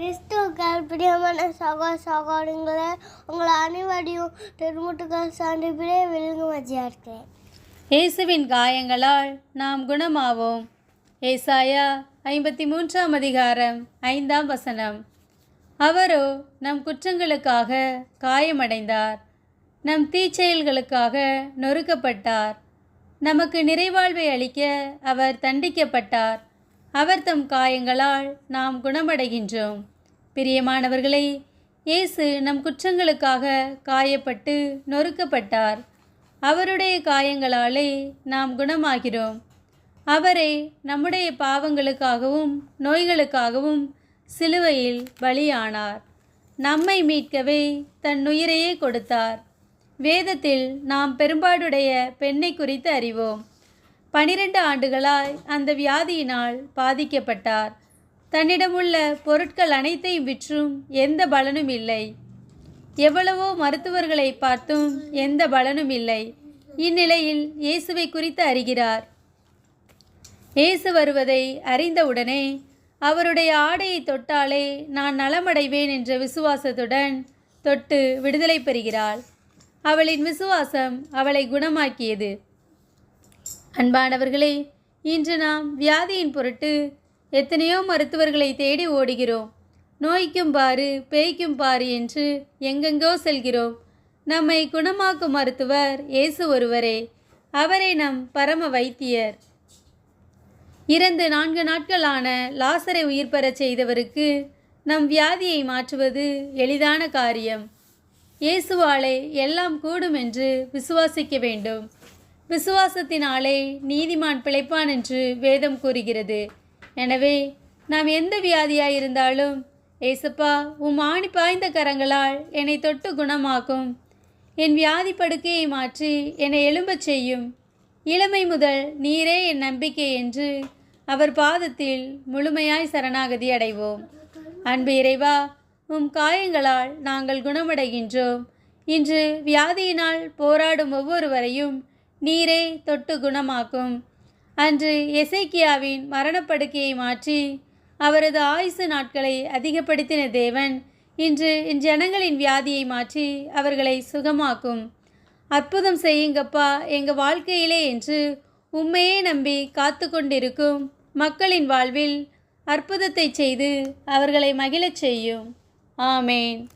கிறிஸ்துவுக்கள் பிரியமான சகோ சகோதரங்களே உங்களை அனைவரையும் திருமுட்டுக்கள் சான்றிபிலே விழுங்கு மஜியா இருக்கிறேன் இயேசுவின் காயங்களால் நாம் குணமாவோம். ஏசாயா ஐம்பத்தி மூன்றாம் அதிகாரம் ஐந்தாம் வசனம். அவரோ நம் குற்றங்களுக்காக காயமடைந்தார் நம் தீச்செயல்களுக்காக நொறுக்கப்பட்டார் நமக்கு நிறைவாழ்வை அளிக்க அவர் தண்டிக்கப்பட்டார். அவர் தம் காயங்களால் நாம் குணமடைகின்றோம். பிரியமானவர்களே இயேசு நம் குற்றங்களுக்காக காயப்பட்டு நொறுக்கப்பட்டார். அவருடைய காயங்களாலே நாம் குணமாகிறோம். அவரே நம்முடைய பாவங்களுக்காகவும் நோய்களுக்காகவும் சிலுவையில் பலியானார். நம்மை மீட்கவே தன் உயிரையே கொடுத்தார். வேதத்தில் நாம் பெரும்பாடுடைய பெண்ணை குறித்து அறிவோம். பனிரெண்டு ஆண்டுகளாய் அந்த வியாதியினால் பாதிக்கப்பட்டார். தன்னிடமுள்ள பொருட்கள் அனைத்தையும் விற்றும் எந்த பலனும் இல்லை. எவ்வளவோ மருத்துவர்களை பார்த்தும் எந்த பலனும் இல்லை. இந்நிலையில் இயேசுவை குறித்து அறிகிறார். இயேசு வருவதை அறிந்தவுடனே அவருடைய ஆடையை தொட்டாலே நான் நலமடைவேன் என்ற விசுவாசத்துடன் தொட்டு விடுதலை பெறுகிறாள். அவளின் விசுவாசம் அவளை குணமாக்கியது. அன்பானவர்களே இன்று நாம் வியாதியின் பொருட்டு எத்தனையோ மருத்துவர்களை தேடி ஓடுகிறோம். நோய்க்கும் பாரு பேய்க்கும் பாரு என்று எங்கெங்கோ செல்கிறோம். நம்மை குணமாக்கும் மருத்துவர் இயேசு ஒருவரே அவரே நம் பரம வைத்தியர். இறந்து நான்கு நாட்களான லாசரை உயிர் பெறச் செய்தவருக்கு நம் வியாதியை மாற்றுவது எளிதான காரியம். இயேசுவாலே எல்லாம் கூடும் என்று விசுவாசிக்க வேண்டும். விசுவாசத்தினாலே நீதிமான் பிழைப்பான் என்று வேதம் கூறுகிறது. எனவே நாம் எந்த வியாதியாய் இருந்தாலும் ஏசப்பா உம் ஆணி பாய்ந்த கரங்களால் என்னை தொட்டு குணமாக்கும். என் வியாதி படுக்கையை மாற்றி என்னை எழும்பச் செய்யும். இளமை முதல் நீரே என் நம்பிக்கை என்று அவர் பாதத்தில் முழுமையாய் சரணாகதி அடைவோம். அன்பு இறைவா உம் காயங்களால் நாங்கள் குணமடைகின்றோம். இன்று வியாதியினால் போராடும் ஒவ்வொருவரையும் நீரே தொட்டு குணமாக்கும். அன்று எசைக்கியாவின் மரணப்படுக்கையை மாற்றி அவரது ஆயுசு நாட்களை அதிகப்படுத்தின தேவன் இன்று இஞ்சனங்களின் ஜனங்களின் வியாதியை மாற்றி அவர்களை சுகமாக்கும். அற்புதம் செய்யுங்கப்பா எங்கள் வாழ்க்கையிலே என்று உண்மையே நம்பி காத்து கொண்டிருக்கும் மக்களின் வாழ்வில் அற்புதத்தை செய்து அவர்களை மகிழச் செய்யும். ஆமேன்.